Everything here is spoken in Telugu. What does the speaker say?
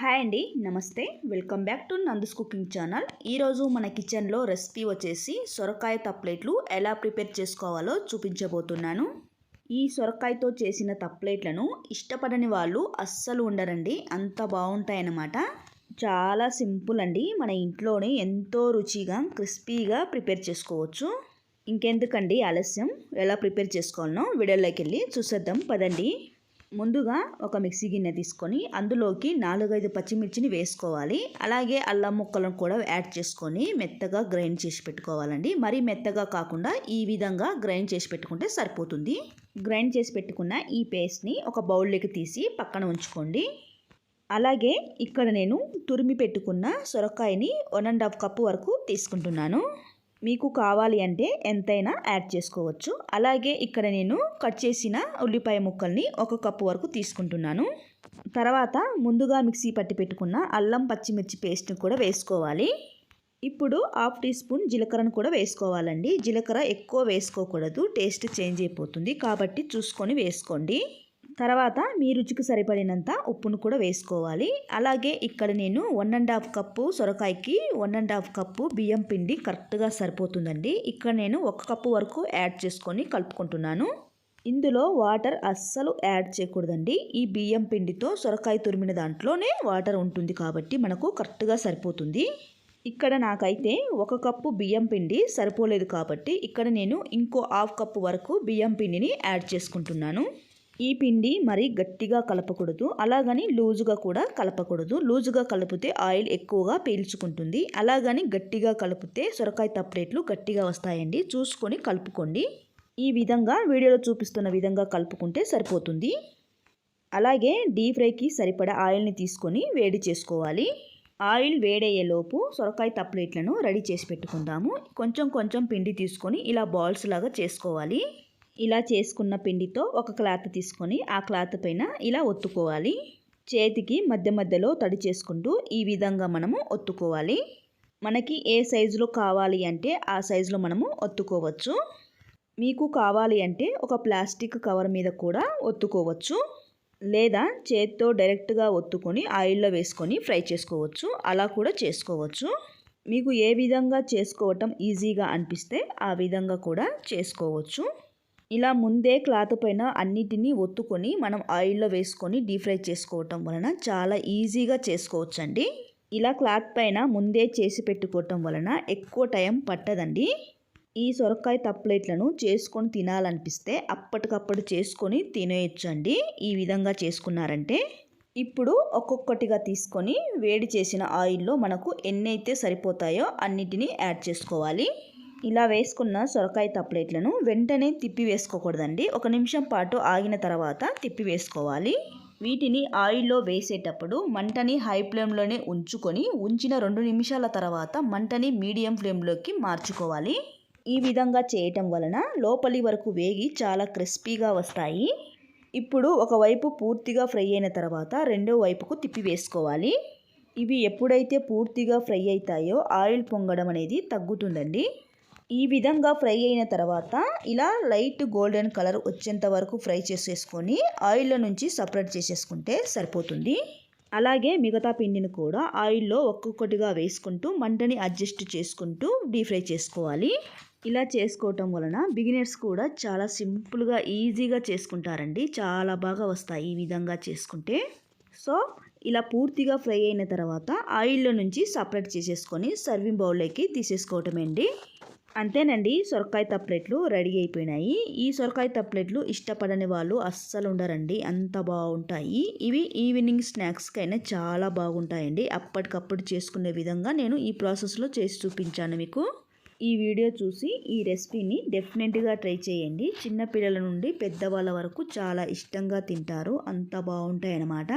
హాయ్ అండి నమస్తే. Welcome back to Nandu's cooking channel. ఈరోజు మన కిచెన్లో రెసిపీ వచ్చేసి సొరకాయ తప్లెట్లు ఎలా ప్రిపేర్ చేసుకోవాలో చూపించబోతున్నాను. ఈ సొరకాయతో చేసిన తప్లెట్లను ఇష్టపడని వాళ్ళు అస్సలు ఉండరండి అంత బాగుంటాయన్నమాట. చాలా సింపుల్ అండి మన ఇంట్లోనే ఎంతో రుచిగా క్రిస్పీగా ప్రిపేర్ చేసుకోవచ్చు. ఇంకెందుకండి ఆలస్యం? ఎలా ప్రిపేర్ చేసుకోవాలనో వీడియోలోకి వెళ్ళి చూసేద్దాం పదండి. ముందుగా ఒక మిక్సీ గిన్నె తీసుకొని అందులోకి నాలుగైదు పచ్చిమిర్చిని వేసుకోవాలి. అలాగే అల్లం ముక్కలను కూడా యాడ్ చేసుకొని మెత్తగా గ్రైండ్ చేసి పెట్టుకోవాలండి. మరీ మెత్తగా కాకుండా ఈ విధంగా గ్రైండ్ చేసి పెట్టుకుంటే సరిపోతుంది. గ్రైండ్ చేసి పెట్టుకున్న ఈ పేస్ట్ని ఒక బౌల్లోకి తీసి పక్కన ఉంచుకోండి. అలాగే ఇక్కడ నేను తురిమి పెట్టుకున్న సొరకాయని వన్ అండ్ హాఫ్ కప్పు వరకు తీసుకుంటున్నాను. మీకు కావాలి అంటే ఎంతైనా యాడ్ చేసుకోవచ్చు. అలాగే ఇక్కడ నేను కట్ చేసిన ఉల్లిపాయ ముక్కల్ని ఒక కప్పు వరకు తీసుకుంటున్నాను. తర్వాత ముందుగా మిక్సీ పట్టి పెట్టుకున్న అల్లం పచ్చిమిర్చి పేస్ట్ని కూడా వేసుకోవాలి. ఇప్పుడు హాఫ్ టీ స్పూన్ జీలకర్రను కూడా వేసుకోవాలండి. జీలకర్ర ఎక్కువ వేసుకోకూడదు. టేస్ట్ చేంజ్ అయిపోతుంది కాబట్టి చూసుకొని వేసుకోండి. తర్వాత మీ రుచికి సరిపడినంత ఉప్పును కూడా వేసుకోవాలి. అలాగే ఇక్కడ నేను వన్ అండ్ హాఫ్ కప్పు సొరకాయకి వన్ అండ్ హాఫ్ కప్పు బియ్యం పిండి కరెక్ట్గా సరిపోతుందండి. ఇక్కడ నేను ఒక కప్పు వరకు యాడ్ చేసుకొని కలుపుకుంటున్నాను. ఇందులో వాటర్ అస్సలు యాడ్ చేయకూడదండి. ఈ బియ్యం పిండితో సొరకాయ తురిమిన దాంట్లోనే వాటర్ ఉంటుంది కాబట్టి మనకు కరెక్ట్గా సరిపోతుంది. ఇక్కడ నాకైతే ఒక కప్పు బియ్యం పిండి సరిపోలేదు కాబట్టి ఇక్కడ నేను ఇంకో హాఫ్ కప్పు వరకు బియ్యం పిండిని యాడ్ చేసుకుంటున్నాను. ఈ పిండి మరి గట్టిగా కలపకూడదు. అలాగని లూజుగా కూడా కలపకూడదు. లూజుగా కలిపితే ఆయిల్ ఎక్కువగా పీల్చుకుంటుంది. అలాగని గట్టిగా కలిపితే సొరకాయ తప్లేట్లు గట్టిగా వస్తాయండి. చూసుకొని కలుపుకోండి. ఈ విధంగా వీడియోలో చూపిస్తున్న విధంగా కలుపుకుంటే సరిపోతుంది. అలాగే డీప్ ఫ్రైకి సరిపడా ఆయిల్ని తీసుకొని వేడి చేసుకోవాలి. ఆయిల్ వేడయ్యేలోపు సొరకాయ తప్పలేట్లను రెడీ చేసి పెట్టుకుందాము. కొంచెం కొంచెం పిండి తీసుకొని ఇలా బాల్స్ లాగా చేసుకోవాలి. ఇలా చేసుకున్న పిండితో ఒక క్లాత్ తీసుకొని ఆ క్లాత్ పైన ఇలా ఒత్తుకోవాలి. చేతికి మధ్య మధ్యలో తడి చేసుకుంటూ ఈ విధంగా మనము ఒత్తుకోవాలి. మనకి ఏ సైజులో కావాలి అంటే ఆ సైజులో మనము ఒత్తుకోవచ్చు. మీకు కావాలి అంటే ఒక ప్లాస్టిక్ కవర్ మీద కూడా ఒత్తుకోవచ్చు. లేదా చేతితో డైరెక్ట్గా ఒత్తుకొని ఆయిల్లో వేసుకొని ఫ్రై చేసుకోవచ్చు. అలా కూడా చేసుకోవచ్చు. మీకు ఏ విధంగా చేసుకోవటం ఈజీగా అనిపిస్తే ఆ విధంగా కూడా చేసుకోవచ్చు. ఇలా ముందే క్లాత్ పైన అన్నిటినీ ఒత్తుకొని మనం ఆయిల్లో వేసుకొని డీప్ ఫ్రై చేసుకోవటం వలన చాలా ఈజీగా చేసుకోవచ్చండి. ఇలా క్లాత్ పైన ముందే చేసి పెట్టుకోవటం వలన ఎక్కువ టైం పట్టదండి. ఈ సొరకాయ తప్పలేట్లను చేసుకొని తినాలనిపిస్తే అప్పటికప్పుడు చేసుకొని తినేయచ్చండి. ఈ విధంగా చేసుకున్నారంటే ఇప్పుడు ఒక్కొక్కటిగా తీసుకొని వేడి చేసిన ఆయిల్లో మనకు ఎన్నైతే సరిపోతాయో అన్నిటినీ యాడ్ చేసుకోవాలి. ఇలా వేసుకున్న సొరకాయ తప్పలేట్లను వెంటనే తిప్పి వేసుకోకూడదండి. ఒక నిమిషం పాటు ఆగిన తర్వాత తిప్పి వేసుకోవాలి. వీటిని ఆయిల్లో వేసేటప్పుడు మంటని హై ఫ్లేమ్లోనే ఉంచుకొని ఉంచిన రెండు నిమిషాల తర్వాత మంటని మీడియం ఫ్లేమ్లోకి మార్చుకోవాలి. ఈ విధంగా చేయటం వలన లోపలి వరకు వేగి చాలా క్రిస్పీగా వస్తాయి. ఇప్పుడు ఒకవైపు పూర్తిగా ఫ్రై అయిన తర్వాత రెండో వైపుకు తిప్పి వేసుకోవాలి. ఇవి ఎప్పుడైతే పూర్తిగా ఫ్రై అవుతాయో ఆయిల్ పొంగడం అనేది తగ్గుతుందండి. ఈ విధంగా ఫ్రై అయిన తర్వాత ఇలా లైట్ గోల్డెన్ కలర్ వచ్చేంత వరకు ఫ్రై చేసేసుకొని ఆయిల్లో నుంచి సపరేట్ చేసేసుకుంటే సరిపోతుంది. అలాగే మిగతా పిండిని కూడా ఆయిల్లో ఒక్కొక్కటిగా వేసుకుంటూ మంటని అడ్జస్ట్ చేసుకుంటూ డీప్ ఫ్రై చేసుకోవాలి. ఇలా చేసుకోవటం వలన బిగినర్స్ కూడా చాలా సింపుల్గా ఈజీగా చేసుకుంటారండి. చాలా బాగా వస్తాయి ఈ విధంగా చేసుకుంటే. సో ఇలా పూర్తిగా ఫ్రై అయిన తర్వాత ఆయిల్లో నుంచి సపరేట్ చేసేసుకొని సర్వింగ్ బౌల్లోకి తీసేసుకోవటమేండి. అంతేనండి. సొరకాయ తప్లెట్లు రెడీ అయిపోయినాయి. ఈ సొరకాయ తప్లెట్లు ఇష్టపడని వాళ్ళు అస్సలు ఉండరండి. అంత బాగుంటాయి. ఇవి ఈవినింగ్ స్నాక్స్కైనా చాలా బాగుంటాయండి. అప్పటికప్పుడు చేసుకునే విధంగా నేను ఈ ప్రాసెస్లో చేసి చూపించాను మీకు. ఈ వీడియో చూసి ఈ రెసిపీని డెఫినెట్గా ట్రై చేయండి. చిన్నపిల్లల నుండి పెద్దవాళ్ళ వరకు చాలా ఇష్టంగా తింటారు. అంత బాగుంటాయి అన్నమాట